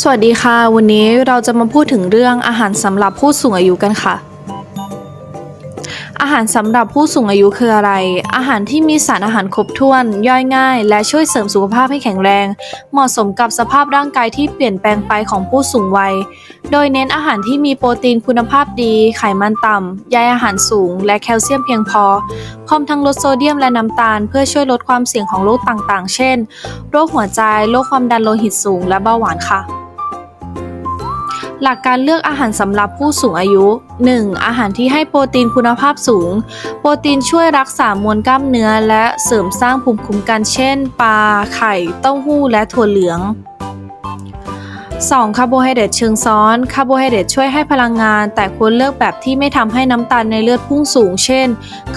สวัสดีค่ะ วันนี้เราจะมาพูดถึงเรื่องอาหารสำหรับผู้สูงอายุกันค่ะ อาหารสำหรับผู้สูงอายุคืออะไร อาหารที่มีสารอาหารครบถ้วน ย่อยง่าย และช่วยเสริมสุขภาพให้แข็งแรง เหมาะสมกับสภาพร่างกายที่เปลี่ยนแปลงไปของผู้สูงวัย โดยเน้นอาหารที่มีโปรตีนคุณภาพดี ไขมันต่ำใยอาหารสูง และแคลเซียมเพียงพอ พร้อมทั้งลดโซเดียมและน้ำตาล เพื่อช่วยลดความเสี่ยงของโรคต่างๆ เช่น โรคหัวใจ โรคความดันโลหิตสูง และเบาหวานค่ะ หลักการเลือกอาหารสำหรับผู้สูงอายุ 1. อาหารที่ให้โปรตีนคุณภาพสูง โปรตีนช่วยรักษามวลกล้ามเนื้อ และเสริมสร้างภูมิคุ้มกันเช่น ปลา ไข่ เต้าหู้ และถั่วเหลือง 2. คาร์โบไฮเดรตเชิงซ้อน คาร์โบไฮเดรตช่วยให้พลังงาน แต่ควรเลือกแบบที่ไม่ทำให้น้ำตาลในเลือดพุ่งสูง เช่น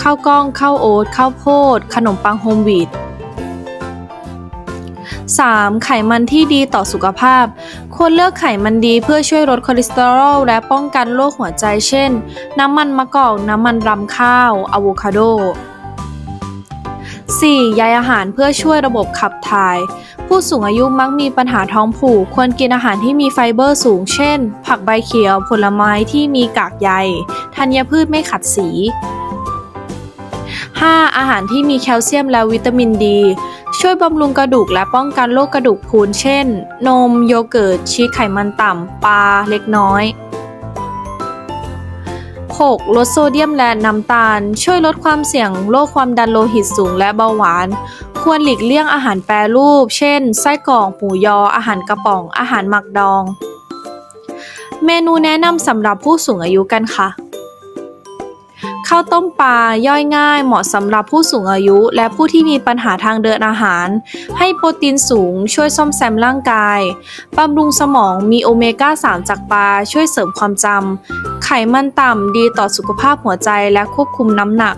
ข้าวกล้อง ข้าวโอ๊ต ข้าวโพด ขนมปังโฮมวีต 3. ไขมันที่ดีต่อสุขภาพ ควรเลือกไขมันดีเพื่อช่วยลดคอเลสเตอรอลและป้องกันโรคหัวใจเช่น น้ำมันมะกอก น้ำมันรำข้าวอะโวคาโด 4. ใยอาหารเพื่อช่วยระบบขับถ่าย ผู้สูงอายุมักมีปัญหาท้องผูก ควรกินอาหารที่มีไฟเบอร์สูง เช่น ผักใบเขียว ผลไม้ที่มีกากใยธัญพืชไม่ขัดสี 5. อาหารที่มีแคลเซียมและวิตามินดี ช่วยบำรุงกระดูกและป้องกันโรคกระดูกพรุนเช่น นม โยเกิร์ต ชีสไขมันต่ำ ปลา เล็กน้อย 6. ลดโซเดียมและน้ำตาล ช่วยลดความเสี่ยงโรคความดันโลหิตสูงและเบาหวาน ควรหลีกเลี่ยงอาหารแปรรูป เช่น ไส้กรอกหมูยอ อาหารกระป๋อง อาหารหมักดอง เมนูแนะนำสำหรับผู้สูงอายุกันค่ะ ข้าวต้มปลาย่อยง่าย เหมาะสำหรับผู้สูงอายุ และผู้ที่มีปัญหาทางเดินอาหาร ให้โปรตีนสูง ช่วยซ่อมแซมร่างกายบำรุงสมองมีโอเมก้า 3 จากปลาช่วยเสริมความจำไขมันต่ำดีต่อสุขภาพหัวใจและควบคุมน้ำหนัก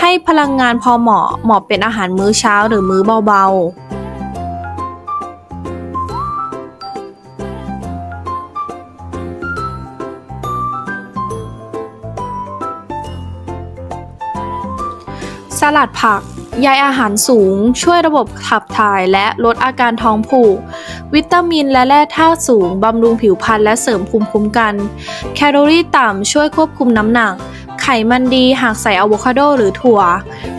ให้พลังงานพอเหมาะเหมาะเป็นอาหารมื้อเช้าหรือมื้อเบาๆ สลัดผักใยอาหารสูง ช่วยระบบขับถ่ายและลดอาการท้องผูก วิตามินและแร่ธาตุสูง บำรุงผิวพรรณและเสริมภูมิคุ้มกัน แคลอรี่ต่ำ ช่วยควบคุมน้ำหนัก ไขมันดีหากใส่อะโวคาโดหรือถั่ว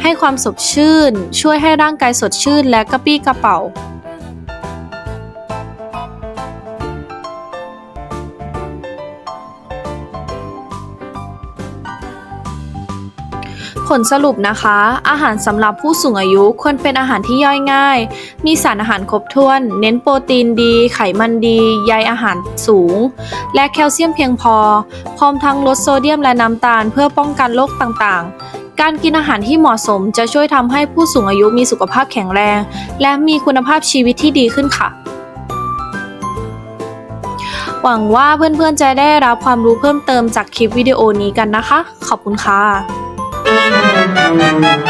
ให้ความสดชื่น ช่วยให้ร่างกายสดชื่นและกระปี้กระเป๋า ผลสรุปนะคะ อาหารสำหรับผู้สูงอายุควรเป็นอาหารที่ย่อยง่าย มีสารอาหารครบถ้วน เน้นโปรตีนดี ไขมันดีใยอาหารสูง และแคลเซียมเพียงพอ พร้อมทั้งลดโซเดียมและน้ำตาลเพื่อป้องกันโรคต่างๆ การกินอาหารที่เหมาะสมจะช่วยทำให้ผู้สูงอายุมีสุขภาพแข็งแรง และมีคุณภาพชีวิตที่ดีขึ้นค่ะหวังว่าเพื่อนๆจะได้รับความรู้เพิ่มเติมจากคลิปวิดีโอนี้กันนะคะ ขอบคุณค่ะ Thank you.